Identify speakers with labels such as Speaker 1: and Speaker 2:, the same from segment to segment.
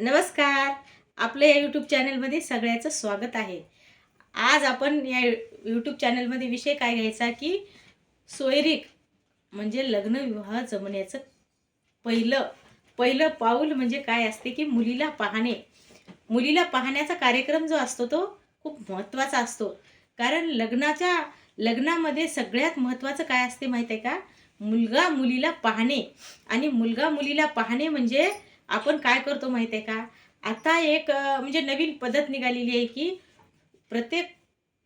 Speaker 1: नमस्कार. आपलं या यूट्यूब चॅनलमध्ये सगळ्याचं स्वागत आहे. आज आपण या यूट्यूब चॅनलमध्ये विषय काय घ्यायचा की सोयरीक म्हणजे लग्न विवाह जमण्याचं पहिलं पहिलं पाऊल म्हणजे काय असते की मुलीला पाहणे. मुलीला पाहण्याचा कार्यक्रम जो असतो तो खूप महत्त्वाचा असतो. कारण लग्नाच्या लग्नामध्ये सगळ्यात महत्त्वाचं काय असते माहीत आहे का? मुलगा मुलीला पाहणे आणि मुलगा मुलीला पाहणे म्हणजे आपण काय करतो माहिती आहे का? आता एक म्हणजे नवीन पद्धत निघालेली आहे की प्रत्येक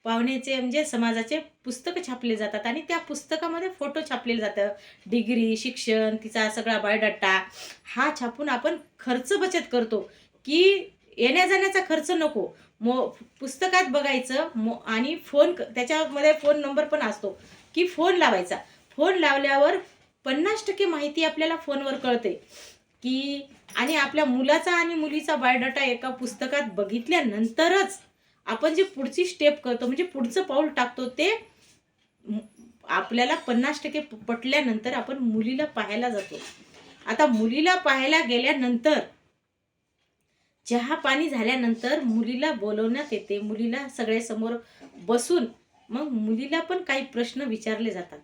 Speaker 1: पाहुण्याचे म्हणजे समाजाचे पुस्तकं छापले जातात आणि त्या पुस्तकामध्ये फोटो छापले जातं डिग्री शिक्षण तिचा सगळा बायोडाटा हा छापून आपण खर्च बचत करतो. की येण्या जाण्याचा खर्च नको. मो पुस्तकात बघायचं मो आणि फोन क- त्याच्यामध्ये फोन नंबर पण असतो की फोन लावायचा. फोन लावल्यावर पन्नास टक्के माहिती आपल्याला फोनवर कळते. की आणि आपल्या मुलाचा आणि मुलीचा बायोडाटा एका पुस्तकात बघितल्यानंतरच आपण जे पुढची स्टेप करतो म्हणजे पुढचं पाऊल टाकतो ते आपल्याला पन्नास टक्के पटल्यानंतर आपण मुलीला पाहायला जातो. आता मुलीला पाहायला गेल्यानंतर चहा पाणी झाल्यानंतर मुलीला बोलवण्यात येते मुलीला सगळ्यासमोर बसून मग मुलीला पण काही प्रश्न विचारले जातात.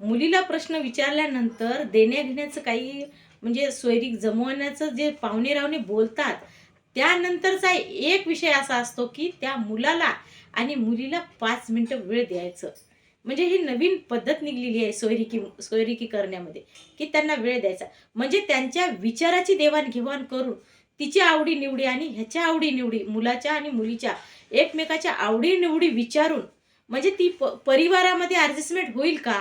Speaker 1: मुलीला प्रश्न विचारल्यानंतर देण्याघेण्याचं काही म्हणजे सोयरीक जमवण्याचं जे पाहुणे रावणे बोलतात त्यानंतरचा एक विषय असा असतो की त्या मुलाला आणि मुलीला पाच मिनटं वेळ द्यायचं. म्हणजे ही नवीन पद्धत निघलेली आहे सोयरिकी सोयरिकी करण्यामध्ये की त्यांना वेळ द्यायचा. म्हणजे त्यांच्या विचाराची देवाणघेवाण करून तिची आवडी निवडी आणि ह्याच्या आवडी निवडी मुलाच्या आणि मुलीच्या एकमेकाच्या आवडीनिवडी विचारून म्हणजे ती प परिवारामध्ये ॲडजस्टमेंट होईल का?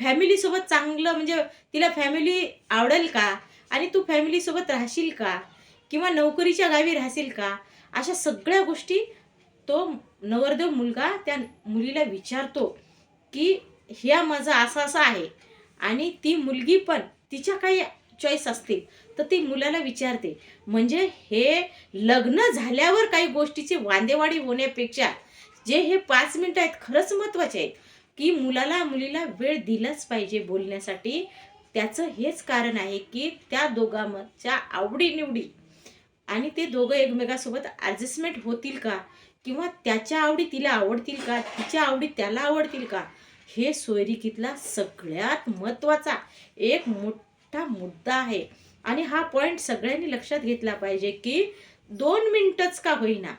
Speaker 1: फॅमिलीसोबत चांगलं म्हणजे तिला फॅमिली आवडेल का? आणि तू फॅमिलीसोबत राहशील का? किंवा नोकरीच्या गावी राहशील का? अशा सगळ्या गोष्टी तो नवरदेव मुलगा त्या मुलीला विचारतो की ह्या माझा असा असा आहे. आणि ती मुलगी पण तिच्या काही चॉईस असतील तर ती मुलाला विचारते. म्हणजे हे लग्न झाल्यावर काही गोष्टीची वांदेवाडी होण्यापेक्षा जे हे पाच मिनटं आहेत खरंच महत्त्वाचे आहेत. की मुलाला मुलीला वेळ दिलाच पाहिजे बोलण्यासाठी. त्याचं हेच कारण आहे की त्या दोघांच्या आवडीनिवडी आणि ते दोघं एकमेकासोबत ॲडजस्टमेंट होतील का? किंवा त्याच्या आवडी तिला आवडतील का? तिच्या आवडी त्याला आवडतील का? हे सोयरिकीतला सगळ्यात महत्त्वाचा एक मोठा मुद्दा आहे. आणि हा पॉईंट सगळ्यांनी लक्षात घेतला पाहिजे की दोन मिनटंच का होईना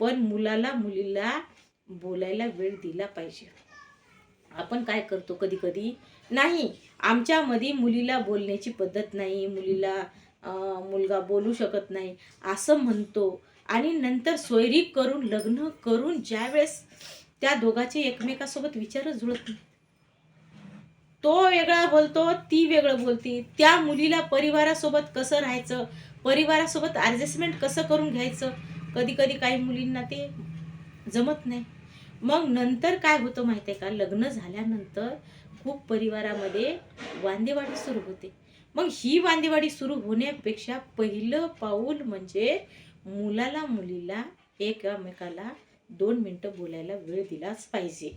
Speaker 1: पण मुलाला मुलीला बोलायला वेळ दिला पाहिजे. आपण काय करतो कधी कधी नाही आमच्यामध्ये मुलीला बोलण्याची पद्धत नाही मुलीला मुलगा बोलू शकत नाही असं म्हणतो. आणि नंतर सोयरी करून लग्न करून ज्यावेळेस त्या दोघाचे एकमेकासोबत विचारच जुळत नाही तो वेगळा बोलतो ती वेगळं बोलती. त्या मुलीला परिवारासोबत कसं राहायचं? परिवारासोबत ॲडजस्टमेंट कसं करून घ्यायचं? कधी कधी काही मुलींना ते जमत नाही. मग नंतर काय होतं माहिती आहे का? लग्न झाल्यानंतर खूप परिवारामध्ये वांदेवाडी सुरू होते. मग ही वांदेवाडी सुरू होण्यापेक्षा पहिलं पाऊल म्हणजे मुलाला मुलीला एकमेकाला दोन मिनटं बोलायला वेळ दिलाच पाहिजे.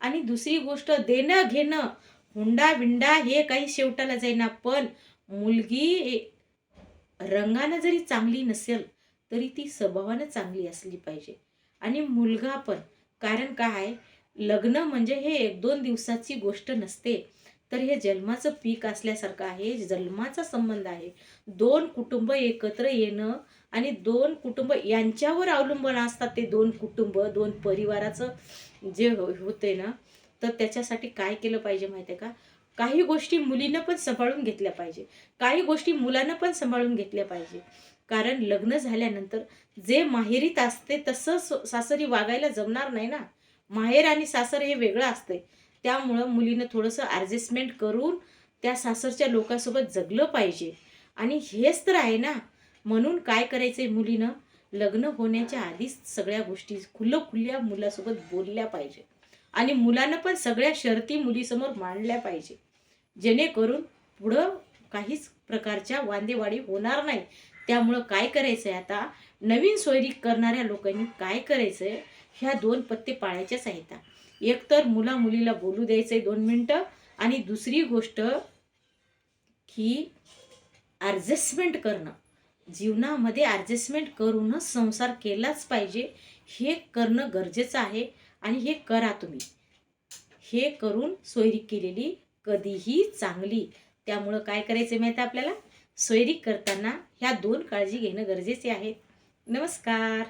Speaker 1: आणि दुसरी गोष्ट देणं घेणं हुंडा बिंडा हे काही शेवटाला जाईना पण मुलगी रंगानं जरी चांगली नसेल तरी ती स्वभावानं चांगली असली पाहिजे. आणि मुलगा पण कारण काय? लग्न म्हणजे हे एक दोन दिवसाची गोष्ट नसते. तर हे जन्माचं पीक असल्यासारखं आहे. जन्माचा संबंध आहे. दोन कुटुंब एकत्र येणं आणि दोन कुटुंब यांच्यावर अवलंबून असतात ते दोन कुटुंब दोन परिवाराचं जे हो, होते ना तर त्याच्यासाठी काय केलं पाहिजे माहिती आहे का? काही गोष्टी मुलीनं पण सांभाळून घेतल्या पाहिजे. काही गोष्टी मुलानं पण सांभाळून घेतल्या पाहिजे. कारण लग्न झाल्यानंतर जे माहेरीत असते तसं सासरी वागायला जमणार नाही ना. माहेर आणि सासर हे वेगळं असते. त्यामुळं मुलीनं थोडंसं ॲडजस्टमेंट करून त्या सासरच्या लोकांसोबत जगलं पाहिजे. आणि हेच तर आहे ना. म्हणून काय करायचं आहे मुलीनं? लग्न होण्याच्या आधीच सगळ्या गोष्टी खुलं खुल्या मुलासोबत बोलल्या पाहिजे. आणि मुलानं पण सगळ्या शर्ती मुलीसमोर मांडल्या पाहिजे. जेणेकरून पुढं काहीच प्रकारच्या वांदेवाडी होणार नाही. त्यामुळं काय करायचं आहे आता? नवीन सोयरी करणाऱ्या लोकांनी काय करायचं आहे ह्या दोन पत्ते पाळायच्याच आहेत एक तर मुला मुलीला बोलू द्यायचं आहे दोन मिनटं आणि दुसरी गोष्ट की ॲडजस्टमेंट करणं. जीवनामध्ये ॲडजस्टमेंट करूनच संसार केलाच पाहिजे. हे करणं गरजेचं आहे आणि हे करा तुम्ही. हे करून सोयरीक केलेली कधीही चांगली. त्यामुळं काय करायचं माहिती आपल्याला? सोयरी करताना ह्या दोन काळजी घेणं गरजेचे आहे. नमस्कार.